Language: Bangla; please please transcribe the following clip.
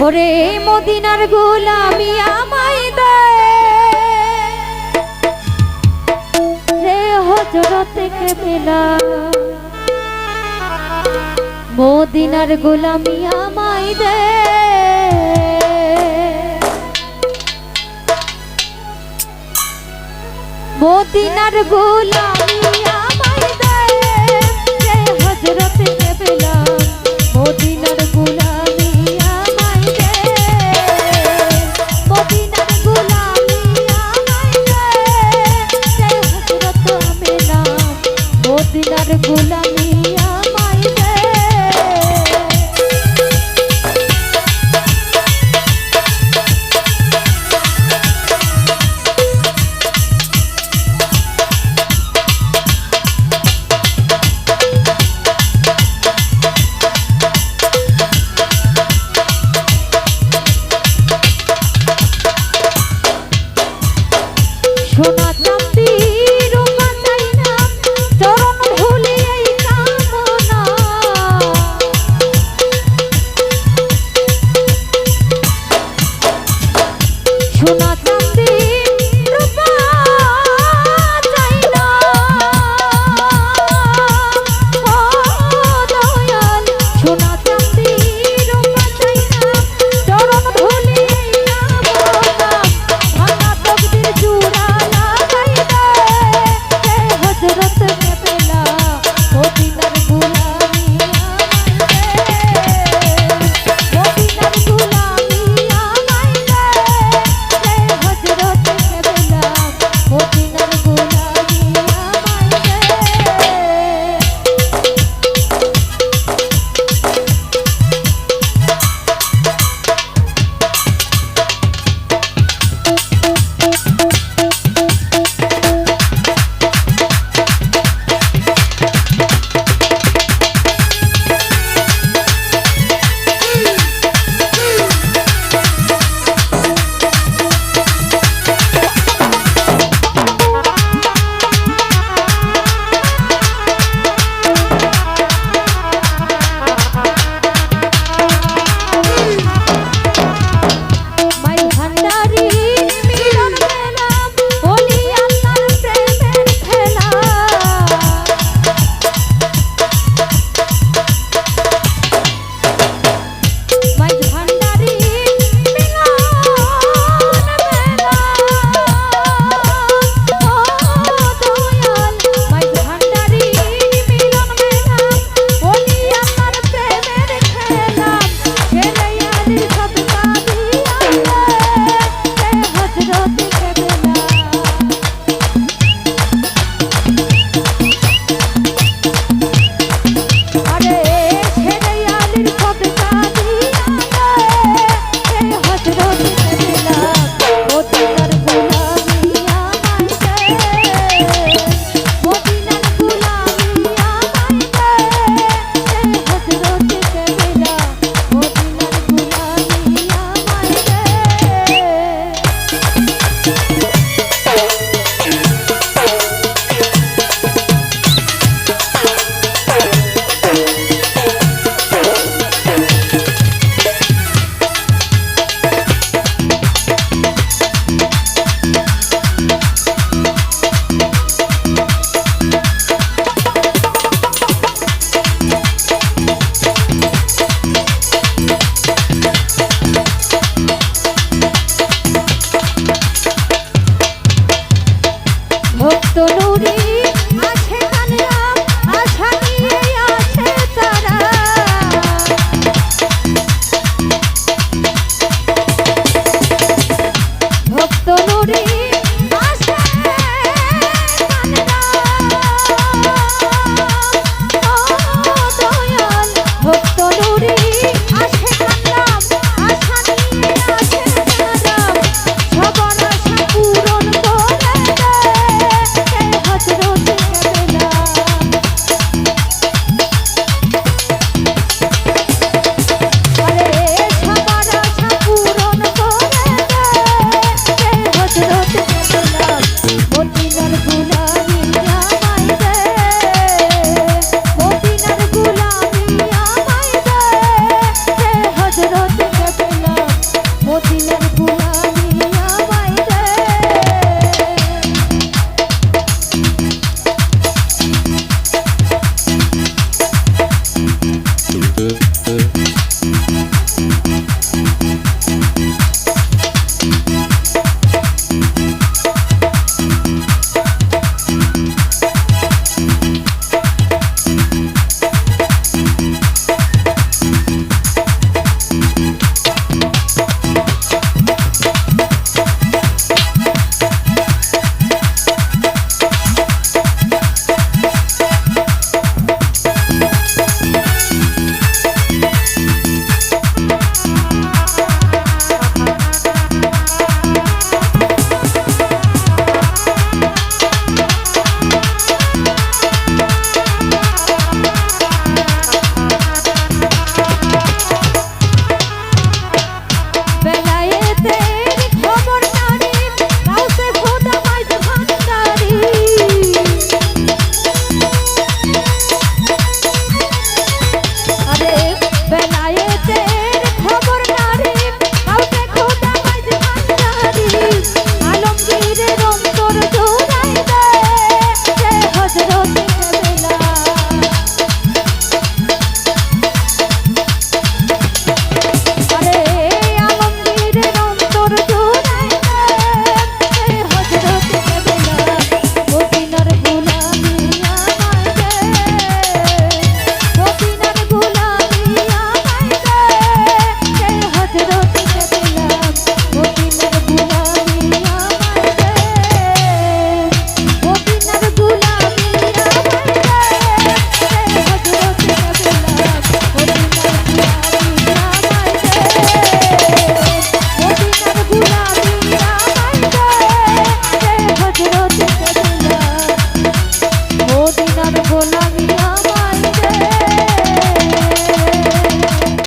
ওরে মদিনার গোলামি আমায় দে রে হজরতে কেবেলা মদিনার গোলামি আমায় দে মদিনার গোলাম মদিনার গুলামি